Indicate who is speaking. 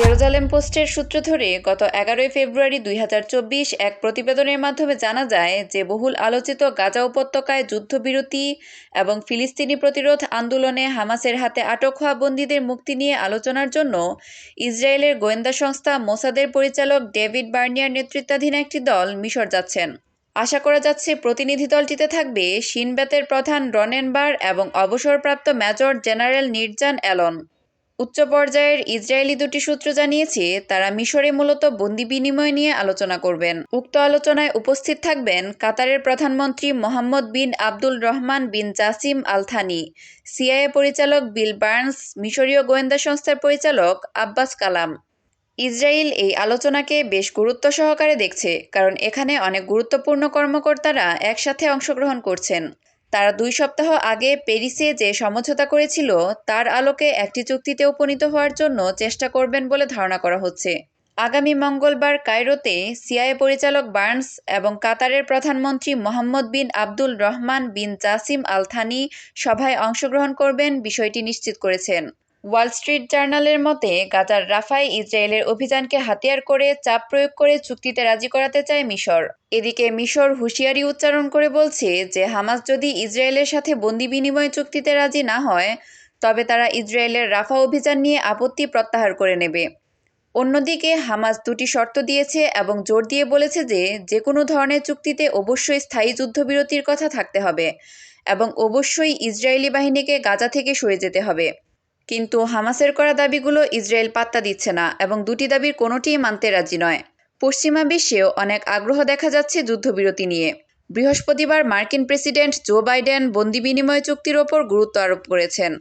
Speaker 1: Jerusalem পোস্টের সূত্র ধরে গত এগারোই ফেব্রুয়ারি দুই এক প্রতিবেদনের মাধ্যমে জানা যায় যে বহুল আলোচিত গাজা উপত্যকায় যুদ্ধবিরতি এবং ফিলিস্তিনি প্রতিরোধ আন্দোলনে হামাসের হাতে আটক হওয়া বন্দীদের মুক্তি নিয়ে আলোচনার জন্য ইসরায়েলের গোয়েন্দা সংস্থা মোসাদের পরিচালক ডেভিড বার্নিয়ার নেতৃত্বাধীন একটি দল মিশর যাচ্ছেন। আশা করা যাচ্ছে প্রতিনিধি দলটিতে থাকবে সিনব্যাতের প্রধান রনেনবার এবং অবসরপ্রাপ্ত মেজর জেনারেল নির্জান অ্যালন। উচ্চ পর্যায়ের ইসরায়েলি দুটি সূত্র জানিয়েছে, তারা মিশরে মূলত বন্দি বিনিময় নিয়ে আলোচনা করবেন। উক্ত আলোচনায় উপস্থিত থাকবেন কাতারের প্রধানমন্ত্রী Mohammed bin Abdul Rahman bin Jassim Al Thani CIA পরিচালক বিল বার্নস, মিশরীয় গোয়েন্দা সংস্থার পরিচালক আব্বাস কালাম। ইসরায়েল এই আলোচনাকে বেশ গুরুত্ব সহকারে দেখছে, কারণ এখানে অনেক গুরুত্বপূর্ণ কর্মকর্তারা একসাথে অংশগ্রহণ করছেন। তারা দুই সপ্তাহ আগে প্যারিসে যে সমঝোতা করেছিল, তার আলোকে একটি চুক্তিতে উপনীত হওয়ার জন্য চেষ্টা করবেন বলে ধারণা করা হচ্ছে। আগামী মঙ্গলবার কায়রোতে সিআইএ পরিচালক বার্নস এবং কাতারের প্রধানমন্ত্রী Mohammed bin Abdul Rahman bin Jassim Al Thani সভায় অংশগ্রহণ করবেন, বিষয়টি নিশ্চিত করেছেন। ওয়াল স্ট্রিট জার্নালের মতে, গাজার রাফায় ইসরায়েলের অভিযানকে হাতিয়ার করে চাপ প্রয়োগ করে চুক্তিতে রাজি করাতে চায় মিশর। এদিকে মিশর হুঁশিয়ারি উচ্চারণ করে বলছে যে, হামাস যদি ইসরায়েলের সাথে বন্দি বিনিময় চুক্তিতে রাজি না হয়, তবে তারা ইসরায়েলের রাফা অভিযান নিয়ে আপত্তি প্রত্যাহার করে নেবে। অন্যদিকে, হামাস দুটি শর্ত দিয়েছে এবং জোর দিয়ে বলেছে যে যে কোনো ধরনের চুক্তিতে অবশ্যই স্থায়ী যুদ্ধবিরতির কথা থাকতে হবে এবং অবশ্যই ইসরায়েলি বাহিনীকে গাজা থেকে সরে যেতে হবে। কিন্তু হামাসের করা দাবিগুলো ইসরায়েল পাত্তা দিচ্ছে না এবং দুটি দাবির কোনোটিই মানতে রাজি নয়। পশ্চিমা বিশ্বেও অনেক আগ্রহ দেখা যাচ্ছে যুদ্ধবিরতি নিয়ে। বৃহস্পতিবার মার্কিন প্রেসিডেন্ট জো বাইডেন বন্দি বিনিময় চুক্তির ওপর গুরুত্ব আরোপ করেছেন।